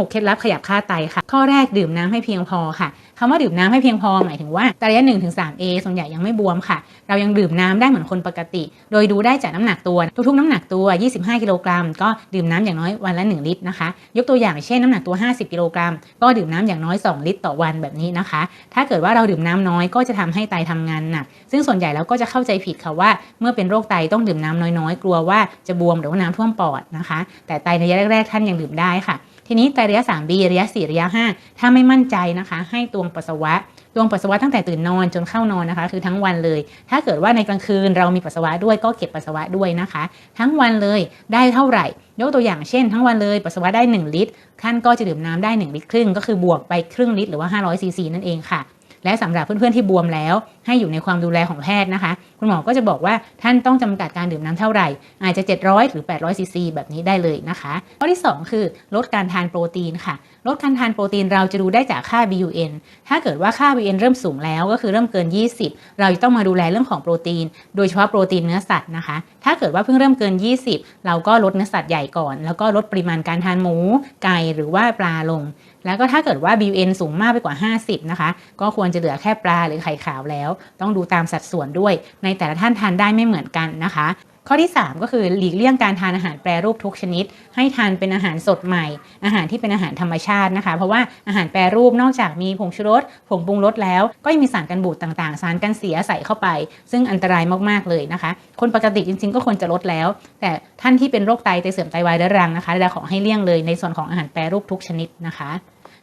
6เคล็ดลับขยับค่าไตค่ะ ข้อแรกดื่มน้ำให้เพียงพอค่ะคำว่าดื่มน้ำให้เพียงพอหมายถึงว่าระยะ1-3ถึง A ส่วนใหญ่ยังไม่บวมค่ะ เรายังดื่มน้ำได้เหมือนคนปกติ โดยดูได้จากน้ำหนักตัว ทุกๆ น้ำหนักตัว 25 กิโลกรัม ก็ดื่มน้ำอย่างน้อยวันละ 1 ลิตรนะคะ ยกตัวอย่างเช่นน้ำหนักตัว 50 กิโลกรัม ก็ดื่มน้ำอย่างน้อย 2 ลิตรต่อวันแบบนี้นะคะ ถ้าเกิดว่าเราดื่มน้ำน้อยก็จะทำให้ไตทำงานหนัก ซึ่งส่วนใหญ่แล้วก็จะเข้าใจผิดค่ะว่า เมื่อเป็นโรคไตต้องดื่มน้ำน้อยๆ กลัวว่าจะบวมหรือว่าน้ำท่วมปอดนะคะ แต่ไตในระยะแรกๆท่านยังดื่มได้ค่ะ ทีนี้ไตระยะ 3B ระยะ 4 ระยะ 5 ถ้าไม่มั่นใจนะคะ ให้ตวงปัสสาวะตวงปัสสาวะตั้งแต่ตื่นนอนจนเข้านอนนะคะ คือทั้งวันเลย ถ้าเกิดว่าในกลางคืนเรามีปัสสาวะด้วยก็เก็บปัสสาวะด้วยนะคะ ทั้งวันเลยได้เท่าไหร่ ยกตัวอย่างเช่น ทั้งวันเลยปัสสาวะได้ 1 ลิตรท่านก็จะดื่มน้ำได้ 1 ลิตรครึ่ง ก็คือบวกไปครึ่งลิตรหรือว่า500ซีซีนั่นเองค่ะและสำหรับเพื่อนๆที่บวมแล้ว ให้อยู่ในความดูแลของแพทย์นะคะ คุณหมอก็จะบอกว่าท่านต้องจำกัดการดื่มน้ำเท่าไหร่ อาจจะ 700 หรือ 800 ซีซี แบบนี้ได้เลยนะคะข้อที่ 2 คือลดการทานโปรตีนค่ะ ลดการทานโปรตีนเราจะดูได้จากค่า BUN ถ้าเกิดว่าค่า BUN เริ่มสูงแล้วก็คือเริ่มเกิน 20 เราจะต้องมาดูแลเรื่องของโปรตีน โดยเฉพาะโปรตีนเนื้อสัตว์นะคะ ถ้าเกิดว่าเพิ่งเริ่มเกิน 20 เราก็ลดเนื้อสัตว์ใหญ่ก่อน แล้วก็ลดปริมาณการทานหมู ไก่หรือว่าปลาลงแล้วก็ถ้าเกิดว่า BUN สูงมากไปกว่า 50 นะคะ ก็ควรจะเหลือแค่ปลาหรือไข่ขาวแล้วต้องดูตามสัดส่วนด้วย ในแต่ละท่านทานได้ไม่เหมือนกันนะคะ ข้อที่ 3 ก็คือหลีกเลี่ยงการทานอาหารแปรรูปทุกชนิด ให้ทานเป็นอาหารสดใหม่ อาหารที่เป็นอาหารธรรมชาตินะคะ เพราะว่าอาหารแปรรูปนอกจากมีผงชูรสผงปรุงรสแล้ว ก็ยังมีสารกันบูดต่างๆ สารกันเสียใส่เข้าไป ซึ่งอันตรายมากๆเลยนะคะ คนปกติจริง ๆ ก็ควรจะลดแล้ว แต่ท่านที่เป็นโรคไตไตเสื่อมไตวายเรื้อรังนะคะเราขอให้เลี่ยงเลยในส่วนของอาหารแปรรูปทุกชนิดนะคะ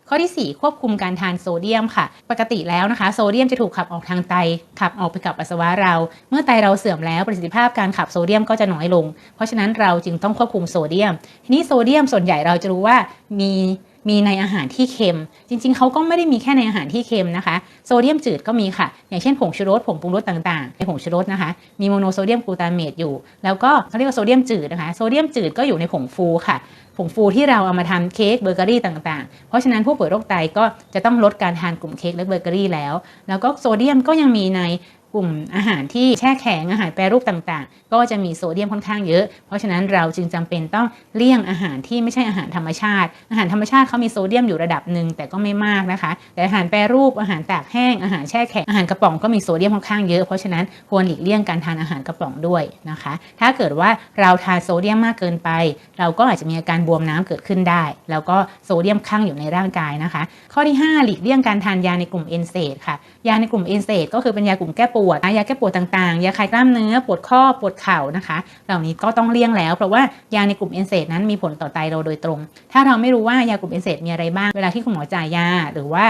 ข้อที่ 4 ควบคุมการทานโซเดียมค่ะ ปกติแล้วนะคะ โซเดียมจะถูกขับออกทางไต ขับออกไปกับปัสสาวะเรา เมื่อไตเราเสื่อมแล้วประสิทธิภาพการขับโซเดียมก็จะน้อยลง เพราะฉะนั้นเราจึงต้องควบคุมโซเดียม ทีนี้โซเดียมส่วนใหญ่เราจะรู้ว่ามี มีในอาหารที่เค็ม จริง ๆ เขาก็ไม่ได้มีแค่ในอาหารที่เค็มนะคะ โซเดียมจืดก็มีค่ะ อย่างเช่นผงชูรสผงปรุงรสต่างๆในผงชูรสนะคะ มีโมโนโซเดียมกลูตาเมตอยู่ แล้วก็เขาเรียกว่าโซเดียมจืดนะคะ โซเดียมจืดก็อยู่ในผงฟูค่ะผงฟูที่เราเอามาทำเค้กเบเกอรี่ต่างๆ เพราะฉะนั้นผู้ป่วยโรคไตก็จะต้องลดการทานกลุ่มเค้กและเบเกอรี่แล้ว แล้วก็โซเดียมก็ยังมีใน กลุ่มอาหารที่แช่แข็งอาหารแปรรูปต่างๆ ก็จะมีโซเดียมค่อนข้างเยอะ เพราะฉะนั้นเราจึงจำเป็นต้องเลี่ยงอาหารที่ไม่ใช่อาหารธรรมชาติ อาหารธรรมชาติเขามีโซเดียมอยู่ระดับหนึ่งแต่ก็ไม่มากนะคะ แต่อาหารแปรรูปอาหารตากแห้งอาหารแช่แข็งอาหารกระป๋องก็มีโซเดียมค่อนข้างเยอะเพราะฉะนั้นควรหลีกเลี่ยงการทานอาหารกระป๋องด้วยนะคะ ถ้าเกิดว่าเราทานโซเดียมมากเกินไป เราก็อาจจะมีอาการบวมน้ำเกิดขึ้นได้ แล้วก็โซเดียมข้างอยู่ในร่างกายนะคะ ข้อที่ 5 หลีกเลี่ยงการทานยาในกลุ่มเอนเซดค่ะยาในกลุ่มเอนเซดก็คือเป็นยากลุ่มแก้ปวดยาแก้ปวดต่างๆ ยาคลายกล้ามเนื้อ ปวดข้อ ปวดเข่านะคะ เหล่านี้ก็ต้องเลี่ยงแล้ว เพราะว่ายาในกลุ่มเอนเซดนั้นมีผลต่อไตเราโดยตรง ถ้าเราไม่รู้ว่ายากลุ่มเอนเซดมีอะไรบ้าง เวลาที่คุณหมอจ่ายยา หรือว่า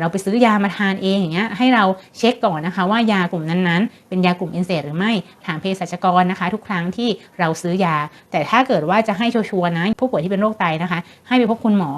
เราไปซื้อยามาทานเองอย่างเงี้ย ให้เราเช็คก่อนนะคะว่ายากลุ่มนั้นๆ เป็นยากลุ่มเอนเซดหรือไม่ ถามเภสัชกรนะคะ ทุกครั้งที่เราซื้อยา แต่ถ้าเกิดว่าจะให้ชัวร์ๆนะ ผู้ป่วยที่เป็นโรคไตนะคะ ให้ไปพบคุณหมอ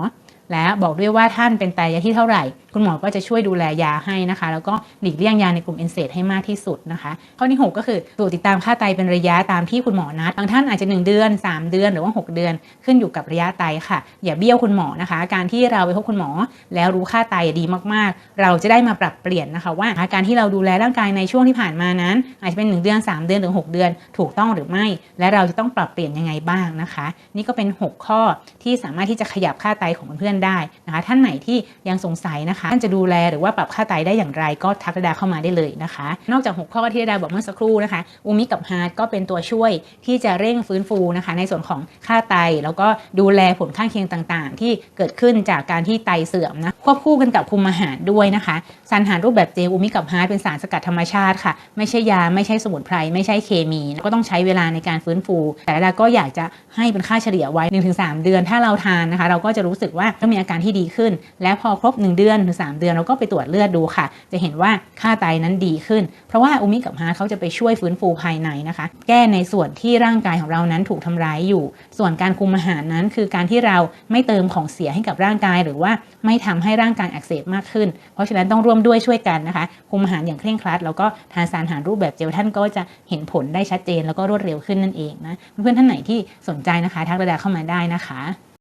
และบอกด้วยว่าท่านเป็นไตระยะที่เท่าไหร่ คุณหมอก็จะช่วยดูแลยาให้นะคะ แล้วก็หลีกเลี่ยงยาในกลุ่มเอนเซดให้มากที่สุดนะคะ ข้อที่ 6 ก็คือตรวจติดตามค่าไตเป็นระยะตามที่คุณหมอนัดบางท่านอาจจะ 1 เดือน 3 เดือนหรือว่า 6 เดือน ขึ้นอยู่กับระยะไตค่ะ อย่าเบี้ยวคุณหมอนะคะ การที่เราไปพบคุณหมอ แล้วรู้ค่าไตดีมากๆ เราจะได้มาปรับเปลี่ยนนะคะ ว่าการที่เราดูแลร่างกายในช่วงที่ผ่านมานั้น อาจจะเป็น 1 เดือน 3 เดือนหรือ 6 เดือน ถูกต้องหรือไม่ และเราจะต้องปรับเปลี่ยนยังไงบ้างนะคะ นี่ก็เป็น 6 ข้อที่สามารถที่จะขยับค่าไตของเพื่อนๆได้นะคะ ท่านไหนที่ยังสงสัยนะคะท่านจะดูแลหรือว่าปรับค่าไตได้อย่างไรก็ทักระดาเข้ามาได้เลยนะคะ นอกจาก 6 ข้อที่ระดาบอกเมื่อสักครู่นะคะอูมิกับฮาร์ดก็เป็นตัวช่วยที่จะเร่งฟื้นฟูนะคะ ในส่วนของค่าไตแล้วก็ดูแลผลข้างเคียงต่างๆ ที่เกิดขึ้นจากการที่ไตเสื่อมนะควบคู่กันกับคุมอาหารด้วยนะคะสารอาหารรูปแบบเจลอูมิกับฮาร์ดเป็นสารสกัดธรรมชาติค่ะ ไม่ใช่ยาไม่ใช่สมุนไพรไม่ใช่เคมี ก็ต้องใช้เวลาในการฟื้นฟู แต่ระดาก็อยากจะให้เป็นค่าเฉลี่ยไว้ 1-3 เดือนถ้าเราทานนะคะ เราก็จะรู้สึกว่าต้องมีอาการที่ดีขึ้น และพอครบ 1 เดือนถึง3เดือนเราก็ไปตรวจเลือดดูค่ะ จะเห็นว่าค่าไตนั้นดีขึ้น เพราะว่าอูมิกับฮาเขาจะไปช่วยฟื้นฟูภายในนะคะ แก้ในส่วนที่ร่างกายของเรานั้นถูกทำร้ายอยู่ ส่วนการคุมอาหารนั้น คือการที่เราไม่เติมของเสียให้กับร่างกาย หรือว่าไม่ทำให้ร่างกายอักเสบมากขึ้น เพราะฉะนั้นต้องร่วมด้วยช่วยกันนะคะ คุมอาหารอย่างเคร่งครัด แล้วก็ทานสารอาหารรูปแบบเจลท่านก็จะเห็นผลได้ชัดเจน แล้วก็รวดเร็วขึ้นนั่นเองนะ เพื่อนๆท่านไหนที่สนใจนะคะทักระดาเข้ามาได้นะคะ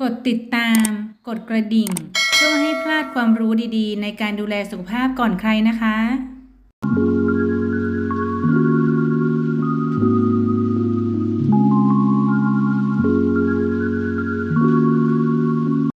กดติดตาม กดกระดิ่ง เพื่อให้พลาดความรู้ดีๆ ในการดูแลสุขภาพก่อนใครนะคะ